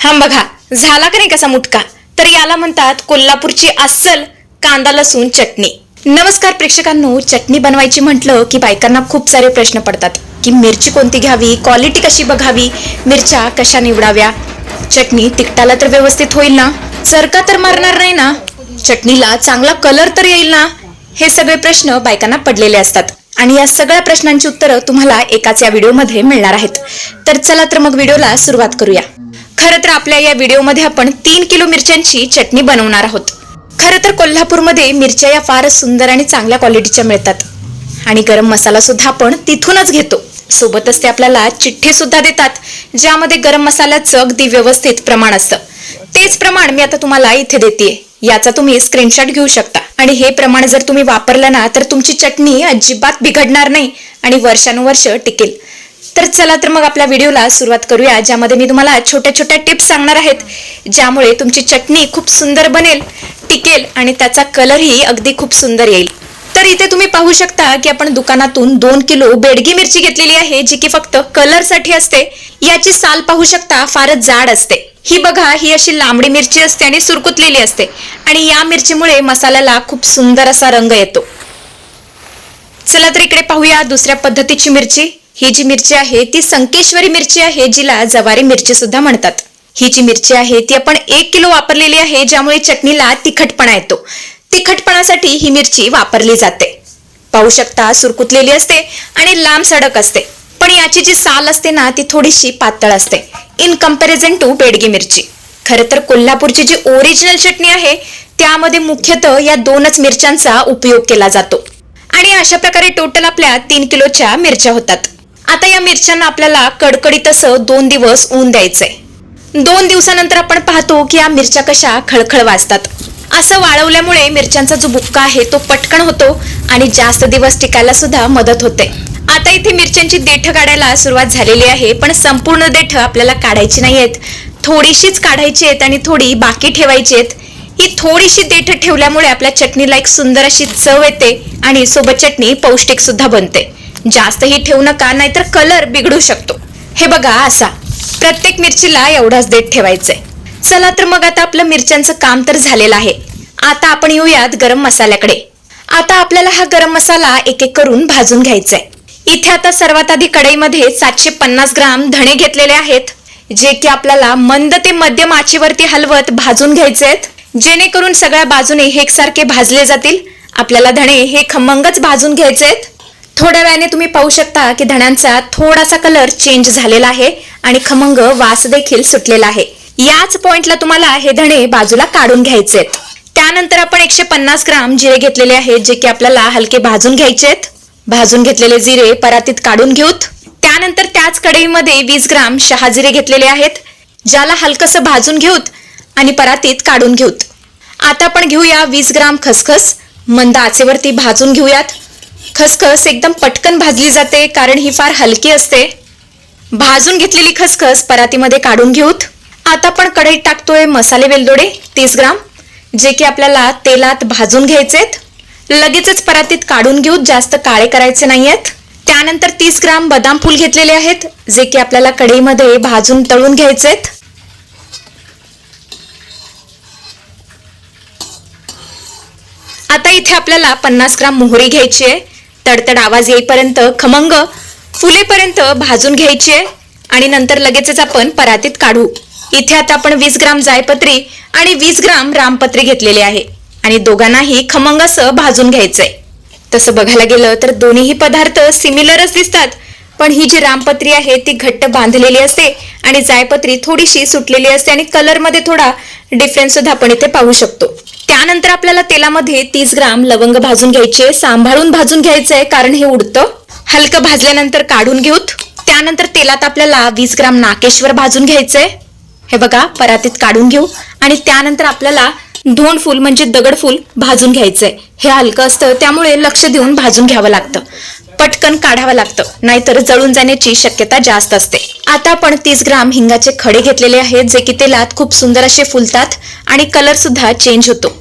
हा बघा झाला का नाही कसा मुटका? तर याला म्हणतात कोल्हापूरची अस्सल कांदा लसूण चटणी. नमस्कार प्रेक्षकांनो चटणी बनवायची म्हटलं की बायकांना खूप सारे प्रश्न पडतात की मिरची कोणती घ्यावी क्वालिटी कशी बघावी मिरच्या कशा निवडाव्या? चटणी तिखटाला तर व्यवस्थित होईल ना? सरका तर मारणार नाही ना? चटणीला चांगला कलर तर येईल ना? हे सगळे प्रश्न बायकांना पडलेले असतात. आणि या सगळ्या प्रश्नांची उत्तरं तुम्हाला एकाच या व्हिडिओमध्ये मिळणार आहेत. तर चला तर मग व्हिडिओला सुरुवात करूया. खरं तर आपल्या या व्हिडिओमध्ये आपण तीन किलो मिरच्यांची चटणी बनवणार आहोत. खरं तर कोल्हापूरमध्ये मिरच्या या फारच सुंदर आणि चांगल्या क्वालिटीच्या मिळतात. आणि गरम मसाला सुद्धा आपण तिथूनच घेतो. सोबतच ते आपल्याला चिठ्ठी सुद्धा देतात ज्यामध्ये गरम मसाल्याचं अगदी व्यवस्थित प्रमाण असतं. तेच प्रमाण मी आता तुम्हाला इथे देते याचा तुम्ही स्क्रीनशॉट घेऊ शकता. आणि हे प्रमाण जर तुम्ही वापरलं ना तर तुमची चटणी अजिबात बिघडणार नाही आणि वर्षानुवर्ष टिकेल. तर चला तर मग आपल्या व्हिडिओला सुरुवात करूया ज्यामध्ये मी तुम्हाला छोट्या छोट्या टिप्स सांगणार आहेत ज्यामुळे तुमची चटणी खूप सुंदर बनेल टिकेल आणि त्याचा कलरही अगदी खूप सुंदर येईल. तर इथे तुम्ही पाहू शकता की आपण दुकानातून दोन किलो बेडगी मिरची घेतलेली आहे जी की फक्त कलरसाठी असते. याची साल पाहू शकता फारच जाड असते. ही बघा ही अशी लांबडी मिरची असते आणि सुरकुतलेली असते. आणि या मिरचीमुळे मसाल्याला खूप सुंदर असा रंग येतो. चला तर इकडे पाहूया दुसऱ्या पद्धतीची मिरची. ही जी मिरची आहे ती संकेश्वरी मिरची आहे जिला जवारी मिरची सुद्धा म्हणतात. ही जी मिरची आहे ती आपण एक किलो वापरलेली आहे ज्यामुळे चटणीला तिखटपणा येतो. तिखटपणासाठी ही मिरची वापरली जाते. पाहू शकता सुरकुतलेली असते आणि लांब सडक असते. पण याची जी साल असते ना ती थोडीशी पातळ असते. इन कंपॅरिझन टू बेडगी मिरची. खरं तर कोल्हापूरची जी ओरिजिनल चटणी आहे त्यामध्ये मुख्यतः या दोनच मिरच्यांचा उपयोग केला जातो. आणि अशा प्रकारे टोटल आपल्या तीन किलोच्या मिरच्या होतात. आता या मिरच्यांना आपल्याला कडकडीत असं दोन दिवस ऊन द्यायचंय. दोन दिवसानंतर आपण पाहतो की या मिरच्या कशा खळखळ वाजतात. असं वाळवल्यामुळे मिरच्यांचा जो बुक्का आहे तो पटकन होतो आणि जास्त दिवस टिकायला सुद्धा मदत होते. आता इथे मिरच्यांची देठ काढायला सुरुवात झालेली आहे पण संपूर्ण देठ आपल्याला काढायची नाही आहेत थोडीशीच काढायची आहेत आणि थोडी बाकी ठेवायची आहेत. ही थोडीशी देठ ठेवल्यामुळे आपल्या चटणीला एक सुंदर अशी चव येते आणि सोबत चटणी पौष्टिक सुद्धा बनते. जास्तही ठेवू नका नाहीतर कलर बिघडू शकतो. हे बघा असा. प्रत्येक मिरचीला एवढाच देठ ठेवायचंय. चला तर मग आता आपलं मिरच्यांचं काम तर झालेलं आहे. आता आपण येऊयात गरम मसाल्याकडे. आता आपल्याला हा गरम मसाला एक एक करून भाजून घ्यायचा आहे इथे आता सर्वात आधी कढईमध्ये सातशे पन्नास ग्राम धणे घेतलेले आहेत जे की आपल्याला मंद ते मध्यम आचेवरती हलवत भाजून घ्यायचे आहेत जेणेकरून सगळ्या बाजूने हे एकसारखे भाजले जातील. आपल्याला धणे हे खमंगच भाजून घ्यायचे आहेत थोड्या वेळाने तुम्ही पाहू शकता की धण्यांचा थोडासा कलर चेंज झालेला आहे आणि खमंग वास देखील सुटलेला आहे. याच पॉइंटला तुम्हाला हे धणे बाजूला काढून घ्यायचे आहेत. त्यानंतर आपण एकशे पन्नास ग्राम जिरे घेतलेले आहेत जे की आपल्याला हलके भाजून घ्यायचे आहेत. भाजून घेतलेले जिरे परातीत काढून घेऊत. त्यानंतर त्याच कढईमध्ये वीस ग्राम शहाजिरे घेतलेले आहेत ज्याला हलकसं भाजून घेऊत आणि परातीत काढून घेऊत. आता आपण घेऊया वीस ग्राम खसखस. मंद आचेवरती भाजून घेऊयात. खसखस एकदम पटकन भाजली जाते कारण ही फार हलकी असते. भाजून घेतलेली खसखस परातीमध्ये काढून घेऊत. आता आपण कढईत टाकतोय मसाले वेलदोडे तीस ग्राम जे की आपल्याला तेलात भाजून घ्यायचेत. लगेचच परातीत काढून घेऊत जास्त काळे करायचे नाहीयेत. त्यानंतर तीस ग्राम बदाम फूल घेतलेले आहेत जे की आपल्याला कढईमध्ये भाजून तळून घ्यायचेत. आता इथे आपल्याला पन्नास ग्राम मोहरी घ्यायची आहे. तडतड आवाज येईपर्यंत खमंग फुलेपर्यंत भाजून घ्यायची आहे आणि नंतर लगेचच आपण परातीत काढू. इथे आता आपण वीस ग्राम जायपत्री आणि वीस ग्राम रामपत्री घेतलेले आहे. आणि दोघांनाही खमंग असं भाजून घ्यायचंय. तसं बघायला गेलं तर दोन्हीही पदार्थ सिमिलरच दिसतात. पण ही जी रामपत्री आहे ती घट्ट बांधलेली असते आणि जायपत्री थोडीशी सुटलेली असते आणि कलरमध्ये थोडा डिफरन्स सुद्धा आपण इथे पाहू शकतो. त्यानंतर आपल्याला तेलामध्ये तीस ग्राम लवंग भाजून घ्यायचे सांभाळून भाजून घ्यायचंय कारण हे उडतं. हलकं भाजल्यानंतर काढून घेऊत. त्यानंतर तेलात आपल्याला वीस ग्राम नाकेश्वर भाजून घ्यायचंय. हे बघा परातीत काढून घेऊ. आणि त्यानंतर आपल्याला धोंड फूल म्हणजे दगड फूल भाजून घ्यायचंय. हे हलकं असतं त्यामुळे लक्ष देऊन भाजून घ्यावं लागतं. पटकन काढावं लागतं नाहीतर जळून जाण्याची शक्यता जास्त असते. आता आपण तीस ग्राम हिंगाचे खडे घेतलेले आहेत जे की तेलात खूप सुंदर असे फुलतात आणि कलर सुद्धा चेंज होतो.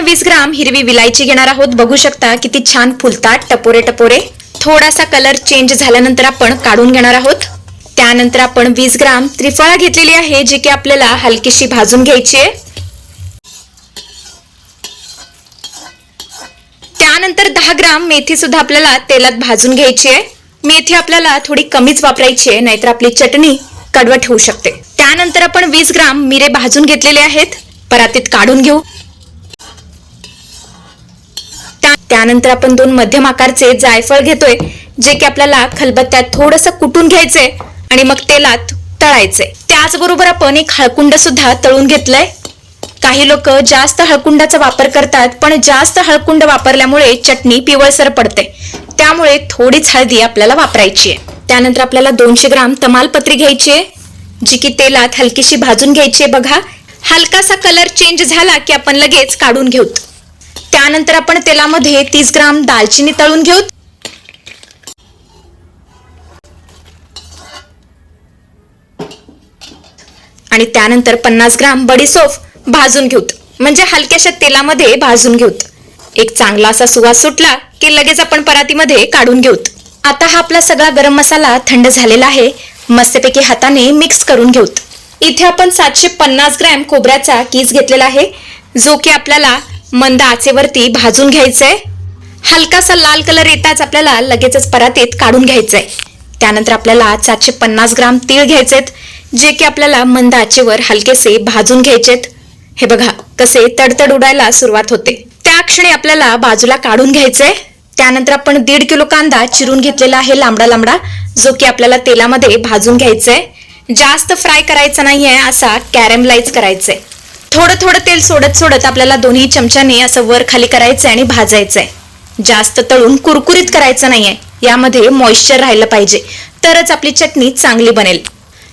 आपण वीस ग्राम हिरवी विलायची घेणार आहोत. बघू शकता किती छान फुलतात टपोरे टपोरे. थोडासा कलर चेंज झाल्यानंतर आपण काढून घेणार आहोत. त्यानंतर आपण वीस ग्राम त्रिफळा घेतलेली आहे जी की आपल्याला हलकीशी भाजून घ्यायची आहे. त्यानंतर दहा ग्राम मेथी सुद्धा आपल्याला तेलात भाजून घ्यायची आहे. मेथी आपल्याला थोडी कमीच वापरायची आहे नाहीतर आपली चटणी कडवट होऊ शकते. त्यानंतर आपण वीस ग्राम मिरे भाजून घेतलेले आहेत. परातीत काढून घेऊ. त्यानंतर आपण दोन मध्यम आकारचे जायफळ घेतोय जे की आपल्याला खलबत्त्यात थोडस कुटून घ्यायचंय आणि मग तेलात तळायचंय. त्याचबरोबर आपण एक हळकुंड सुद्धा तळून घेतलंय. काही लोक जास्त हळकुंडाचा वापर करतात पण जास्त हळकुंड वापरल्यामुळे चटणी पिवळसर पडते. त्यामुळे थोडीच हळदी आपल्याला वापरायची आहे. त्यानंतर आपल्याला दोनशे ग्राम तमालपत्री घ्यायची आहे जी की तेलात हलकीशी भाजून घ्यायची आहे. बघा हलकासा कलर चेंज झाला की आपण लगेच काढून घेऊत. त्यानंतर आपण तेलामध्ये तीस ग्राम दालचिनी तळून घेऊ. आणि त्यानंतर पन्नास ग्राम बडीसोफ भाजून घेऊत म्हणजे हलक्याशा तेलामध्ये भाजून घेऊत एक चांगला असा सुवास सुटला की लगेच आपण परातीमध्ये काढून घेऊत आता हा आपला सगळा गरम मसाला थंड झालेला आहे. मस्तपैकी हाताने मिक्स करून घेऊत इथे आपण सातशे पन्नास ग्रॅम खोबऱ्याचा कीस घेतलेला आहे. जो की आपल्याला मंद आचेवरती भाजून घ्यायचंय. आहे हलकासा लाल कलर येताच आपल्याला लगेचच परातीत काढून घ्यायचंय. त्यानंतर आपल्याला सातशे पन्नास ग्राम तीळ घ्यायचेत जे की आपल्याला मंद आचेवर हलकेसे भाजून घ्यायचेत. हे बघा कसे तडतड उडायला सुरुवात होते. त्या क्षणी आपल्याला बाजूला काढून घ्यायचंय. त्यानंतर आपण दीड किलो कांदा चिरून घेतलेला आहे लांबडा लांबडा जो की आपल्याला तेलामध्ये भाजून घ्यायचंय. जास्त फ्राय करायचा नाहीये असा कॅरेमलाइज करायचंय. थोडं थोडं तेल सोडत सोडत आपल्याला दोन्ही चमच्याने असं वर खाली करायचंय आणि भाजायचंय. जास्त तळून कुरकुरीत करायचं नाहीये. यामध्ये मॉइश्चर राहिलं पाहिजे. तरच आपली चटणी चांगली बनेल.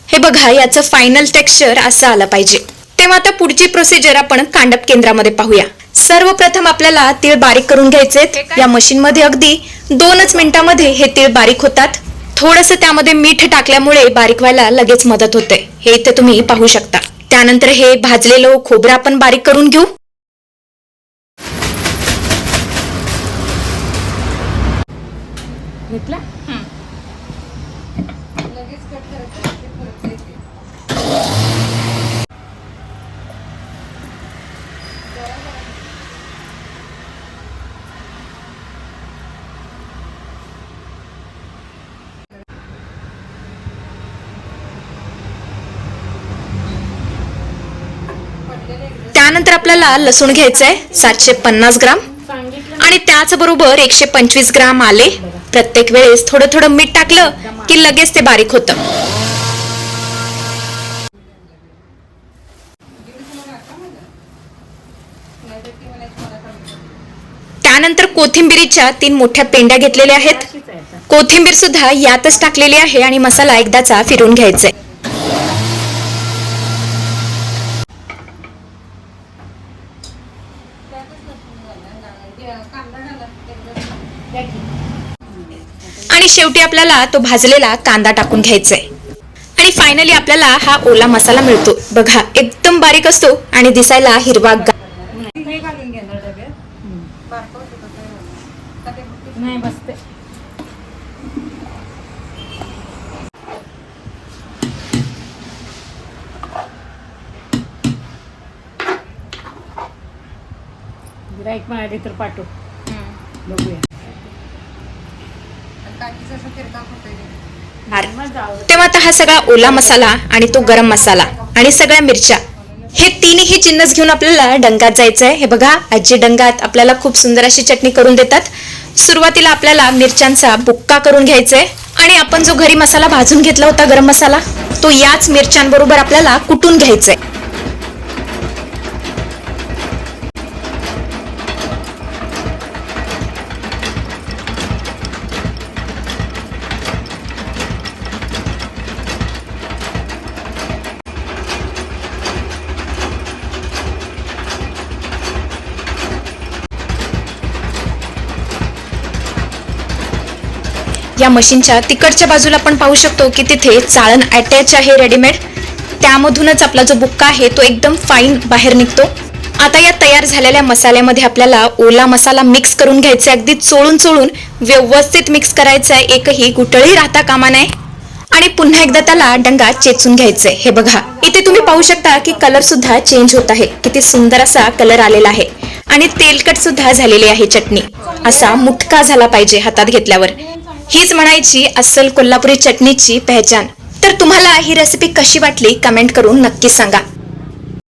हे बघा याचं फायनल टेक्स्चर असं आलं पाहिजे. तेव्हा आता पुढची प्रोसिजर आपण कांडप केंद्रामध्ये पाहूया. सर्वप्रथम आपल्याला तीळ बारीक करून घ्यायचे या मशीन मध्ये अगदी दोनच मिनिटांमध्ये हे तीळ बारीक होतात. थोडस त्यामध्ये मीठ टाकल्यामुळे बारीक व्हायला लगेच मदत होते. हे इथे तुम्ही पाहू शकता. त्यानंतर हे भाजलेलं खोबरं आपण बारीक करून घेऊ. घेतला? त्यानंतर आपल्याला लसूण घ्यायचंय सातशे पन्नास ग्राम. आणि त्याचबरोबर एकशे पंचवीस ग्राम आले. प्रत्येक वेळेस थोडं थोडं मीठ टाकलं की लगेच ते बारीक होतं. त्यानंतर कोथिंबीरीच्या तीन मोठ्या पेंड्या घेतलेल्या आहेत. कोथिंबीर सुद्धा यातच टाकलेली आहे आणि मसाला एकदाचा फिरून घ्यायचा आहे आणि शेवटी आपल्याला तो भाजलेला कांदा टाकून घ्यायचा आहे आणि फायनली आपल्याला हा ओला मसाला मिळतो. बघा एकदम बारीक असतो आणि दिसायला हिरवा नाही बसते गिराईक मिळाली तर पाठव. बघूया. तेव्हा आता हा सगळा ओला मसाला आणि तो गरम मसाला आणि सगळ्या मिरच्या हे तिन्ही जिन्नस घेऊन आपल्याला डंगात जायचंय. हे बघा आजी डंगात आपल्याला खूप सुंदर अशी चटणी करून देतात. सुरुवातीला आपल्याला मिरच्यांचा बुक्का करून घ्यायचाय आणि आपण जो घरी मसाला भाजून घेतला होता गरम मसाला तो याच मिरच्यांबरोबर आपल्याला कुटून घ्यायचाय. या मशीनच्या तिकडच्या बाजूला आपण पाहू शकतो की तिथे चाळण अटॅच आहे रेडीमेड त्यामधूनच आपला जो बुक्का आहे तो एकदम फाईन बाहेर निघतो. आता या तयार झालेल्या मसाल्यामध्ये आपल्याला ओला मसाला मिक्स करून घ्यायचा अगदी चोळून चोळून व्यवस्थित मिक्स करायचा आहे. एकही गुटळी राहता कामा नये. आणि पुन्हा एकदा त्याला डंगा चेचून घ्यायचंय. हे बघा इथे तुम्ही पाहू शकता की कलर सुद्धा चेंज होत आहे. किती सुंदर असा कलर आलेला आहे. आणि तेलकट सुद्धा झालेली आहे चटणी. असा मुटका झाला पाहिजे हातात घेतल्यावर. हीच म्हणायची अस्सल कोल्हापुरी चटणीची पहचान. तर तुम्हाला ही रेसिपी कशी वाटली? कमेंट करून नक्की सांगा.